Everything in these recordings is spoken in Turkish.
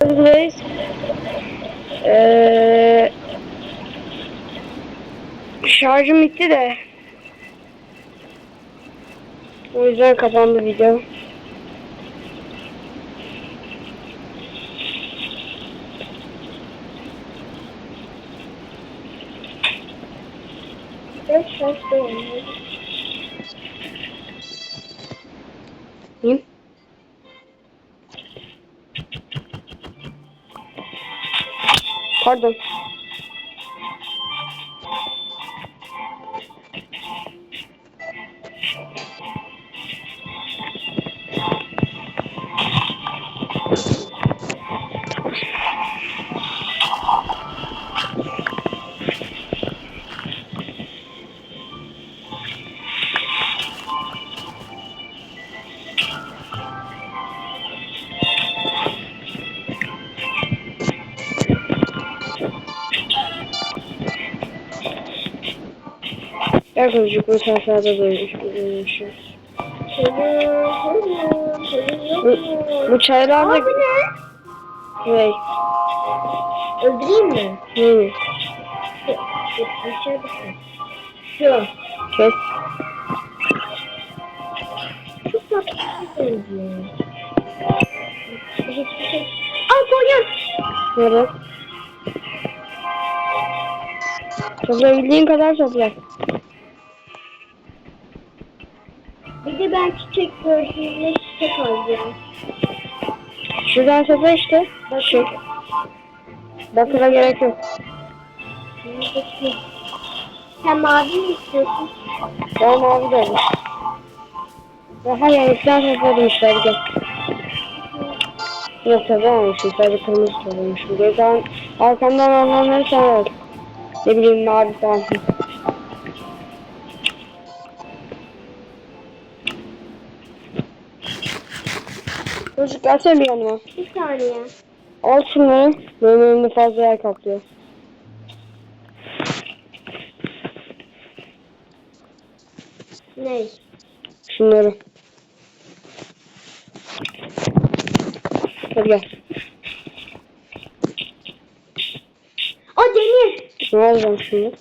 Buradayız. Ee, şarjım bitti de. O yüzden kapandı video. Dört şarjda oynuyor. Hı? Pardon. Gel çocuk bu bir şey. Bu, bu bu ne? Ne? Öldüreyim mi? Düşün. Şu. Kes. Çok tatlı şey şey. Aa koyun. Nerede? Toplayabildiğin kadar topla. Ben çiçek gördüğümde çiçek alacağım. Şuradan topla işte. Şey. Bakıra gerek yok. Sen mavi mi istiyorsun? Ben mavi de olur. Daha işte hadi gel. Yok toplamamışım sadece kırmızı toplamışım. Gözden arkamdan alanları sen al. Ne bileyim mavi falan. Çocuk gelsene bir yanıma. Bir saniye. Al şunları. Benim önümde fazla yer kaplıyor. Ne? Şunları. Hadi gel. O demir. Ne alacağım şimdi?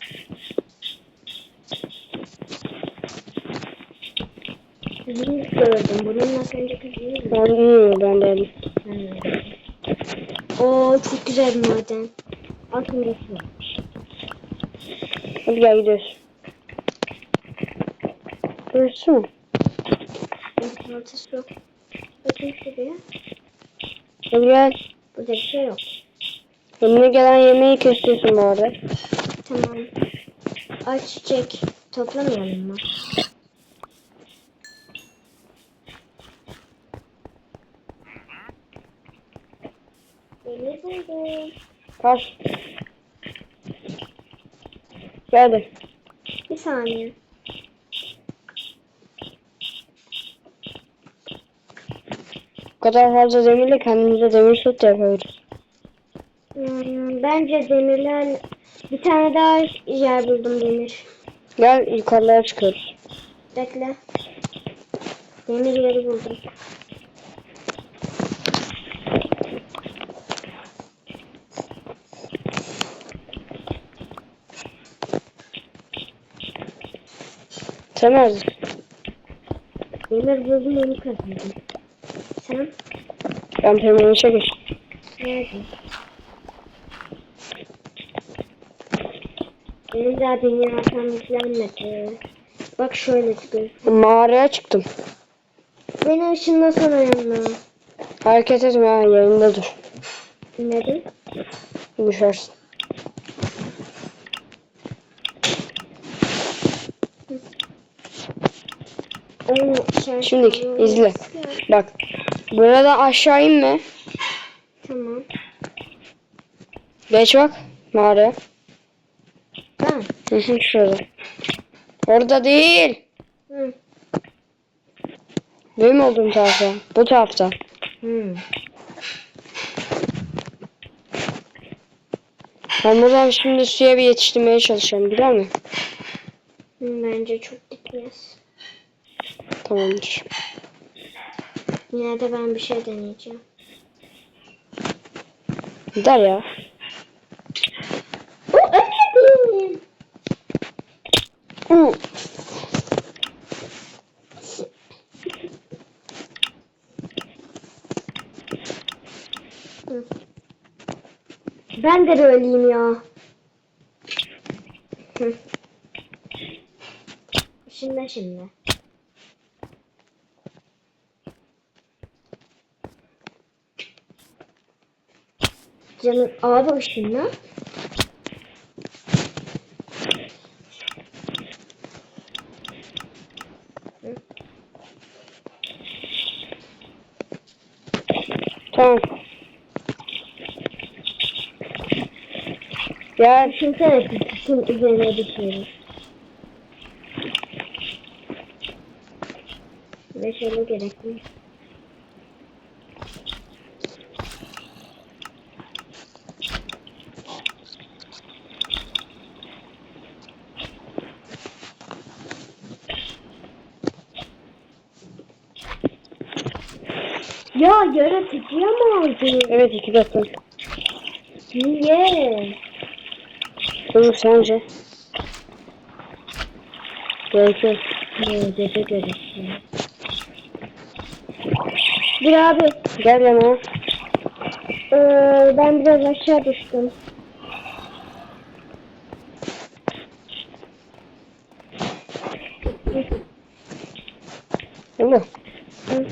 Demir gördüm. Bunun nasıl önceki demir mi? Ben ben de alayım. Oo çok güzel bir maden. Altında su. Hadi gel gidiyoruz. Burası mı? Altında su. Bakayım şuraya. Hadi gel. Burada bir şey yok. Önüne gelen yemeği kesiyorsun bari. Tamam. Ay çiçek. Toplamayalım mı? Demir buldum. Kaç. Geldi. Bir saniye. Bu kadar fazla demirle kendimize demir de yapabiliriz. Hmm, bence demirler... Bir tane daha yer buldum demir. Gel yukarılara çıkıyoruz. Bekle. Demir yeri buldum. Neredesin? Demir buldum onu kazandım. Sen? Ben terminişe geçtim. Nerede? Benim daha dünya yüklenmedi. Bak şöyle çıkıyor. Mağaraya çıktım. Beni ışınlasana yanına. Hareket etme ha yerinde dur. Neden? Düşersin. Şimdiki izle. Bak. Burada aşağı inme. Tamam. Geç bak. Hı hı şurada. Orada değil. Hı. Benim olduğum tarafta. Bu tarafta. Hı. Ben buradan şimdi suya bir yetiştirmeye çalışacağım. Mi? Hı, Bence çok gitmez. Tamamdır. Yine de ben bir şey deneyeceğim. Gider ya. Ben de öleyim ya. Şimdi şimdi. Canım abi ışınla. Tamam. Gel. Düşünsene tutuşun üzerine düşüyoruz. Ve şöyle gerekli. Ya yaratıcıya mı aldın? Evet iki dakika. Niye? Bunu sence? Gerekiyor. Ne dede gerekiyor. Bir abi, Gel yanıma. eee, ben biraz aşağı düştüm. Değil mi? Hı hı.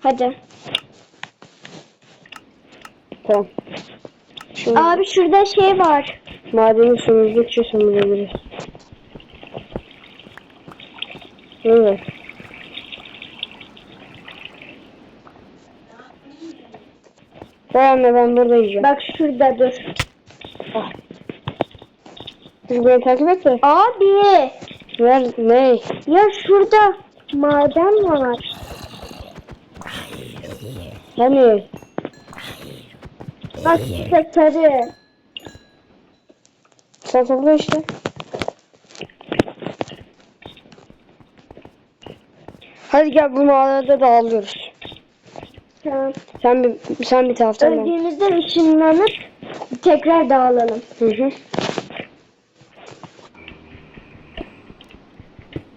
Hadi. Tamam. Şimdi Abi şurada şey var. madeni sömürdükçe sömürebiliriz. Evet. Gel anne ben burada yiyeceğim. Bak şurada dur. Siz beni takip et de. Abi, Ver ne? ya şurada maden var. Hani? Bak işte sarı. Sen topla işte. Hadi gel bu mağarada dağılıyoruz. Tamam. Sen bir sen bir taraftan ben. Öldüğümüzde ışınlanıp tekrar dağılalım. Hı hı.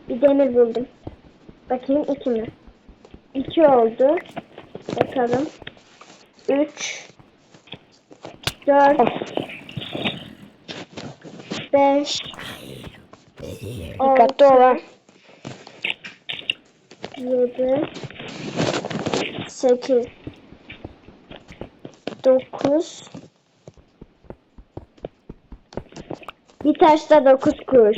Bir demir buldum. Bakayım iki mi? İki oldu. Bakalım. Üç. Dört. Al. Beş. Dikkatli ol ha. Yedi. Sekiz. Dokuz. Bir taşta dokuz kuruş.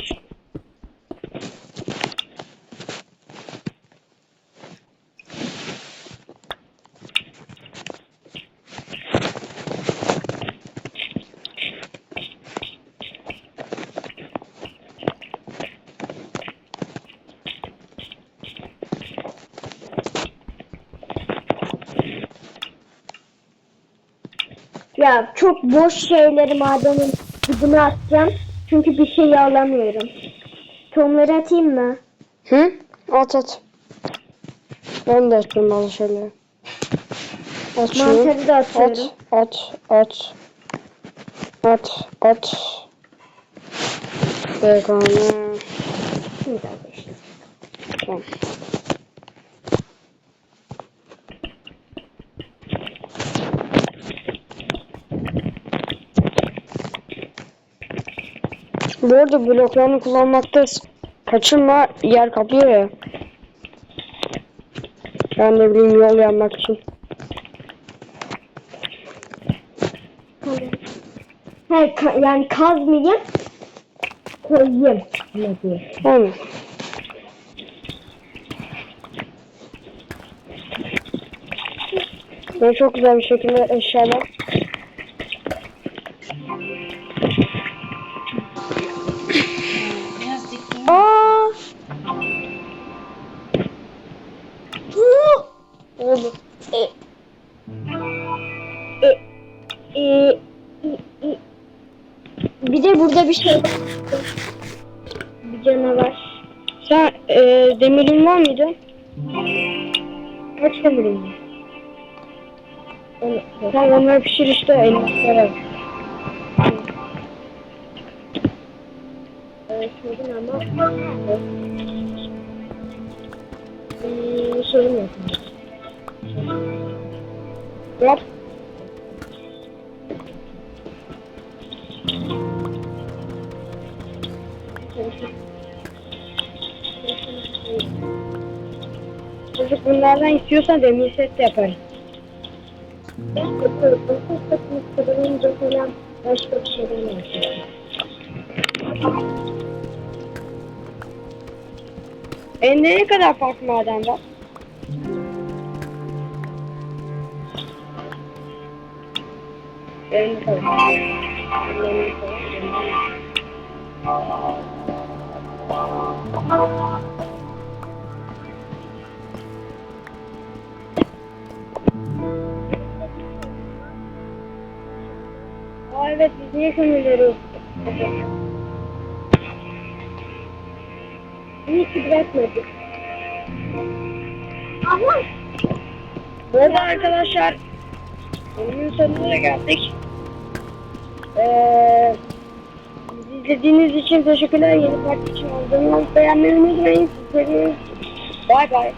Ya çok boş şeyleri madenin dibine atacağım. Çünkü bir şey alamıyorum. Tohumları atayım mı? Hı? At at. Ben de atayım bazı şeyleri. At şunu. Mantarı da atıyorum. At, at, at. At, at. Arkadaşlar. Tamam. Bu arada bloklarını kullanmakta kaçınma yer kaplıyor ya. Ben ne bileyim yol yapmak için. He, ka- yani kazmayayım. Koyayım. Ne diyeyim? Aynen. Ben çok güzel bir şekilde eşyalar. Oldu. e, e, e, e, bir de burada bir şey var. Bir canavar. Sen e, demirin var mıydı? Kaç demirim var? Tamam onları pişir işte Şuradan ama hmm, şeyim yok. Yap. Çocuk bunlardan istiyorsan demir set de yaparız. Ben yapıyorum. Çok çok mutlu falan başka bir şeyden yapıyorum. Elinde ne kadar farklı maden var? Aa evet biz niye kömürleri İyi ki bırakmadık. Ama Bu arada arkadaşlar oyunun sonuna geldik. Ee, izlediğiniz için teşekkürler. Yeni part için olduğunu beğenmeyi unutmayın. Sizleri bay bay.